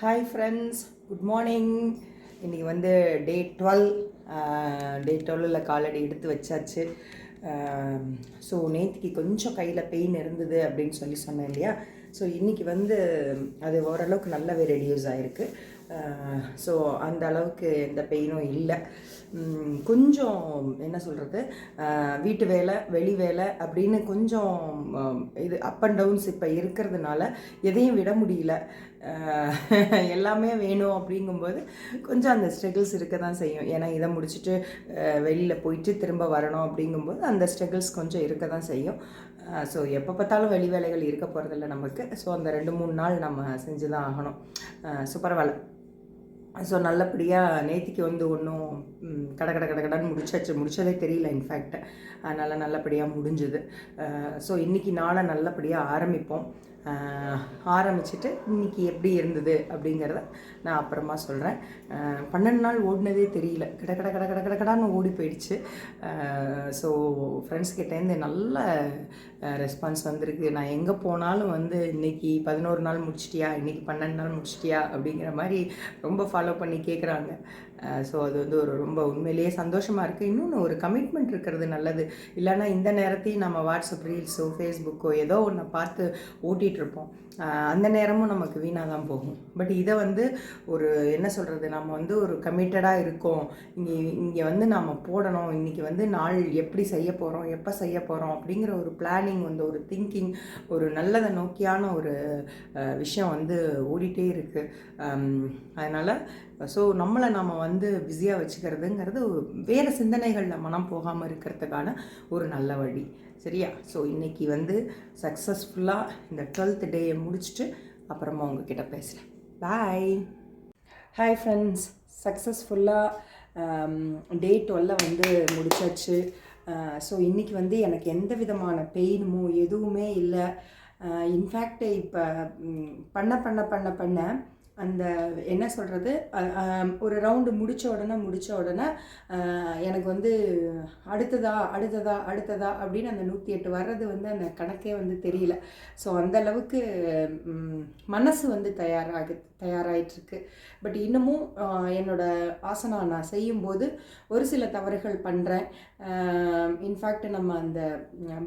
Hi friends good morning இன்றைக்கி வந்து டே twelve டே டுவெல்லில் காலடி எடுத்து வச்சாச்சு. ஸோ நேற்றுக்கு கொஞ்சம் கையில் பெயின் இருந்தது அப்படின்னு சொல்லி சொன்னேன் இல்லையா? ஸோ இன்றைக்கி வந்து அது ஓரளவுக்கு நல்லாவே ரெடியூஸ் ஆகிருக்கு ஸோ அந்த அளவுக்கு எந்த பெயினும் இல்லை. கொஞ்சம் என்ன சொல்கிறது வீட்டு வேலை வெளி வேலை அப்படின்னு கொஞ்சம் இது அப் அண்ட் டவுன்ஸ் இப்போ இருக்கிறதுனால எதையும் விட முடியல. எல்லாமே வேணும் அப்படிங்கும்போது கொஞ்சம் அந்த ஸ்ட்ரகிள்ஸ் இருக்க தான் செய்யும். ஏன்னா இதை முடிச்சுட்டு வெளியில் போயிட்டு திரும்ப வரணும் அப்படிங்கும்போது அந்த ஸ்ட்ரகிள்ஸ் கொஞ்சம் இருக்க தான் செய்யும் ஸோ எப்போ பார்த்தாலும் வெளி வேலைகள் இருக்க போகிறதில்ல நமக்கு. ஸோ அந்த ரெண்டு மூணு நாள் நம்ம செஞ்சு தான் ஆகணும் ஸோ பரவாயில்ல ஸோ நல்லபடியாக நேத்திக்கு வந்து ஒன்றும் கட கட கட கடன்னு முடிச்சாச்சு. முடித்ததே தெரியல இன்ஃபேக்ட் அதனால் நல்லபடியாக முடிஞ்சுது. ஸோ இன்றைக்கி நாளை நல்லபடியாக ஆரம்பிப்போம். ஆரம்பிச்சிட்டு இன்னைக்கு எப்படி இருந்தது அப்படிங்கிறத நான் அப்புறமா சொல்கிறேன் பன்னெண்டு நாள் ஓடினதே தெரியல. கட கட கட கட கட கடான்னு ஓடி போயிடுச்சு. ஸோ ஃப்ரெண்ட்ஸ் கிட்டேருந்து நல்ல ரெஸ்பான்ஸ் வந்திருக்கு. நான் எங்கே போனாலும் வந்து இன்றைக்கி பதினோரு நாள் முடிச்சிட்டியா? இன்றைக்கி பன்னெண்டு நாள் முடிச்சிட்டியா? அப்படிங்கிற மாதிரி ரொம்ப ஃபாலோ பண்ணி கேட்குறாங்க ஸோ அது வந்து ஒரு ரொம்ப உண்மையிலேயே சந்தோஷமாக இருக்குது இன்னொன்று ஒரு கமிட்மெண்ட் இருக்கிறது நல்லது. இல்லைன்னா இந்த நேரத்தையும் நம்ம வாட்ஸ்அப் ரீல்ஸோ ஃபேஸ்புக்கோ ஏதோ ஒன்று பார்த்து ஓட்டிகிட்டு இருப்போம் அந்த நேரமும் நமக்கு வீணாக தான் போகும். பட் இதை வந்து ஒரு என்ன சொல்கிறது நம்ம வந்து ஒரு கமிட்டடாக இருக்கோம். இங்கே இங்கே வந்து நாம் போடணும். இன்றைக்கி வந்து நாள் எப்படி செய்ய போகிறோம் எப்போ செய்ய போகிறோம் அப்படிங்கிற ஒரு பிளானிங் வந்து ஒரு திங்கிங் ஒரு நல்லதை நோக்கியான ஒரு விஷயம் வந்து ஓடிட்டே இருக்குது அதனால் ஸோ நம்மளை நம்ம வந்து பிஸியாக வச்சுக்கிறதுங்கிறது வேறு சிந்தனைகளில் மனம் போகாமல் இருக்கிறதுக்கான ஒரு நல்ல வழி. சரியா? ஸோ இன்றைக்கி வந்து சக்ஸஸ்ஃபுல்லாக இந்த டுவெல்த் டேயை முடிச்சுட்டு அப்புறமா உங்ககிட்ட பேசுகிறேன் பாய் ஹாய் ஃப்ரெண்ட்ஸ் சக்ஸஸ்ஃபுல்லாக டே டுவெல்ல வந்து முடிச்சாச்சு. Uh, ஸோ இன்றைக்கி வந்து எனக்கு எந்த விதமான பெயினுமோ எதுவுமே இல்லை. Uh, இன்ஃபேக்ட் இப்போ பண்ண பண்ண பண்ண பண்ண அந்த என்ன சொல்கிறது ஒரு ரவுண்டு முடித்த உடனே முடித்த உடனே எனக்கு வந்து அடுத்ததா அடுத்ததா அடுத்ததா அப்படின்னு அந்த நூற்றி எட்டு வர்றது வந்து அந்த கணக்கே வந்து தெரியல. ஸோ அந்த அளவுக்கு மனசு வந்து தயாராகு தயாராகிட்டுருக்கு பட் இன்னமும் என்னோட ஆசனா நான் செய்யும்போது ஒரு சில தவறுகள் பண்ணுறேன் இன்ஃபேக்ட் நம்ம அந்த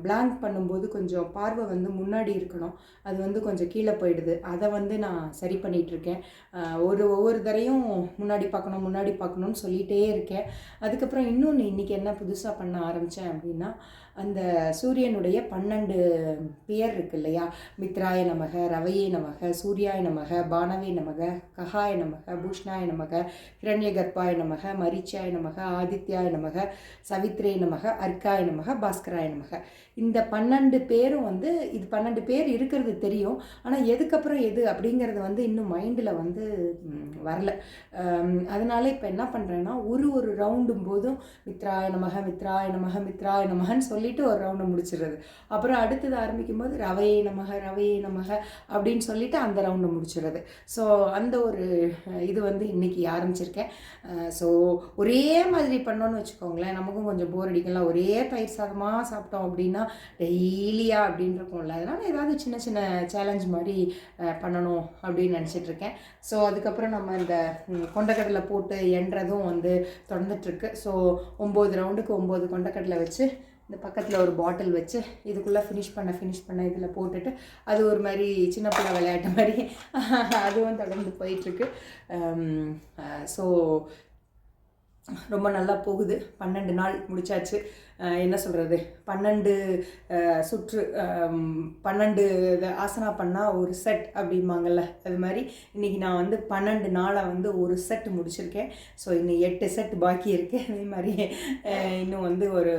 பிளாங்க் பண்ணும்போது கொஞ்சம் பார்வை வந்து முன்னாடி இருக்கணும். அது வந்து கொஞ்சம் கீழே போயிடுது. அதை வந்து நான் சரி பண்ணிகிட்ருக்கேன் இருக்கேன் ஒரு ஒவ்வொரு தரையும் முன்னாடி பார்க்கணும் முன்னாடி பார்க்கணும்னு சொல்லிகிட்டே இருக்கேன். அதுக்கப்புறம் இன்னொன்று இன்றைக்கி என்ன புதுசாக பண்ண ஆரம்பித்தேன் அப்படின்னா அந்த சூரியனுடைய பன்னெண்டு பேர் இருக்கு இல்லையா? மித்ராய நமக ரவையே நமக சூர்யாய நமக பானவே நமக கஹாய நமக பூஷ்ணாய நமக கிரண்ய கர்ப்பாய நமக மரிச்சாய நமக ஆதித்யாய நமக சவித்ரே நமக அர்க்காய நமக பாஸ்கராய நமக. இந்த பன்னெண்டு பேரும் வந்து இது பன்னெண்டு பேர் இருக்கிறது தெரியும். ஆனால் எதுக்கப்புறம் எது அப்படிங்கிறது வந்து இன்னும் மைண்டில் வந்து வரல. அதனால இப்போ என்ன பண்ணுறேன்னா ஒரு ஒரு ரவுண்டும் போதும் மித்ராய நமக மித்ராய நமக மித்ராய நமகன்னு சொல்லிட்டு ஒரு ரவுண்டை முடிச்சிடுறது. அப்புறம் அடுத்தது ஆரம்பிக்கும் போது ரவையே நமக ரவையே நமக அப்படின்னு சொல்லிட்டு அந்த ரவுண்டை முடிச்சிடுறது. ஸோ அந்த ஒரு இது வந்து இன்னைக்கு ஆரம்பிச்சிருக்கேன். ஸோ ஒரே மாதிரி பண்ணோன்னு வச்சுக்கோங்களேன் நமக்கும் கொஞ்சம் போர் அடிக்கலாம் ஒரே பயிர் சாதமாக சாப்பிட்டோம் அப்படின்னா டெய்லியாக அப்படின்னு இருக்கும்ல. அதனால் ஏதாவது சின்ன சின்ன சேலஞ்ச் மாதிரி பண்ணணும் அப்படின்னு நினச்சிட்ருக்கேன் ஸோ அதுக்கப்புறம் நம்ம இந்த கொண்டக்கடலை போட்டு எண்றதும் வந்து தொடர்ந்துட்டுருக்கு ஸோ ஒம்பது ரவுண்டுக்கு ஒம்பது கொண்டக்கடலை வச்சு இந்த பக்கத்தில் ஒரு பாட்டில் வச்சு இதுக்குள்ளே ஃபினிஷ் பண்ண ஃபினிஷ் பண்ண இதில் போட்டுட்டு அது ஒரு மாதிரி சின்ன பிள்ளை விளையாட்டு மாதிரி அதுவும் தொடர்ந்து போயிட்டுருக்கு. Um, uh, ஸோ ரொம்ப நல்லா போகுது. பன்னெண்டு நாள் முடிச்சாச்சு. என்ன சொல்கிறது பன்னெண்டு சுற்று பன்னெண்டு ஆசனா பண்ணால் ஒரு செட் அப்படிம்பாங்கல்ல. அது மாதிரி இன்றைக்கி நான் வந்து பன்னெண்டு நாளாக வந்து ஒரு செட் முடிச்சிருக்கேன். ஸோ இன்னும் எட்டு செட் பாக்கி இருக்குது அதே மாதிரி இன்னும் வந்து ஒரு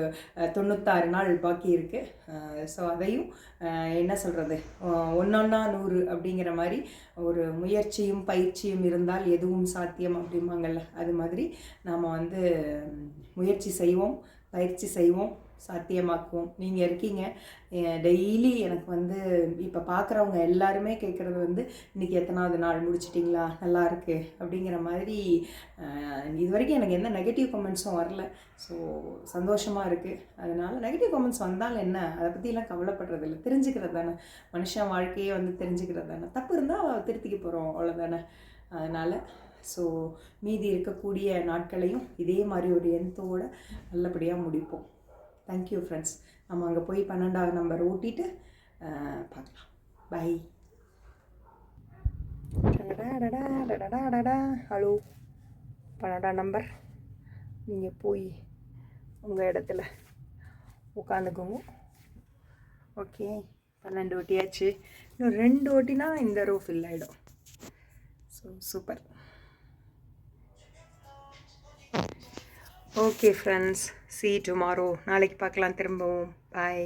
தொண்ணூத்தாறு நாள் பாக்கி இருக்குது ஸோ அதையும் என்ன சொல்கிறது ஒன்றொன்னா நூறு அப்படிங்கிற மாதிரி ஒரு முயற்சியும் பயிற்சியும் இருந்தால் எதுவும் சாத்தியம் அப்படிம்பாங்கள்ல அது மாதிரி நாம் வந்து வந்து முயற்சி செய்வோம் பயிற்சி செய்வோம் சாத்தியமாக்குவோம். நீங்கள் இருக்கீங்க. டெய்லி எனக்கு வந்து இப்போ பார்க்குறவங்க எல்லாருமே கேட்குறது வந்து இன்றைக்கி எத்தனாவது நாள் முடிச்சிட்டிங்களா? நல்லா இருக்குது அப்படிங்கிற மாதிரி இது வரைக்கும் எனக்கு எந்த நெகட்டிவ் கமெண்ட்ஸும் வரல. ஸோ சந்தோஷமாக இருக்குது அதனால் நெகட்டிவ் கமெண்ட்ஸ் வந்தால் என்ன? அதை பற்றிலாம் கவலைப்படுறது இல்லை. தெரிஞ்சுக்கிறது தானே. மனுஷன் வாழ்க்கையே வந்து தெரிஞ்சுக்கிறது தானே. தப்பு இருந்தால் திருத்திக்க போகிறோம் அவ்வளோதானே அதனால் ஸோ மீதி இருக்கக்கூடிய நாட்களையும் இதே மாதிரி ஒரு எண்ணத்தோடு நல்லபடியாக முடிப்போம். தேங்க்யூ ஃப்ரெண்ட்ஸ் நம்ம அங்கே போய் பன்னெண்டாவது நம்பர் ஓட்டிட்டு பார்க்கலாம். பை ஹலோ பன்னெண்டாம் நம்பர் நீங்கள் போய் உங்கள் இடத்துல உட்காந்துக்கோங்க ஓகே பன்னெண்டு ஓட்டியாச்சு. இன்னும் ரெண்டு ஓட்டினா இந்த ரோ ஃபில் ஆகிடும் so super okay friends see tomorrow நாளைக்கு பார்க்கலாம். திரும்பவும். பாய்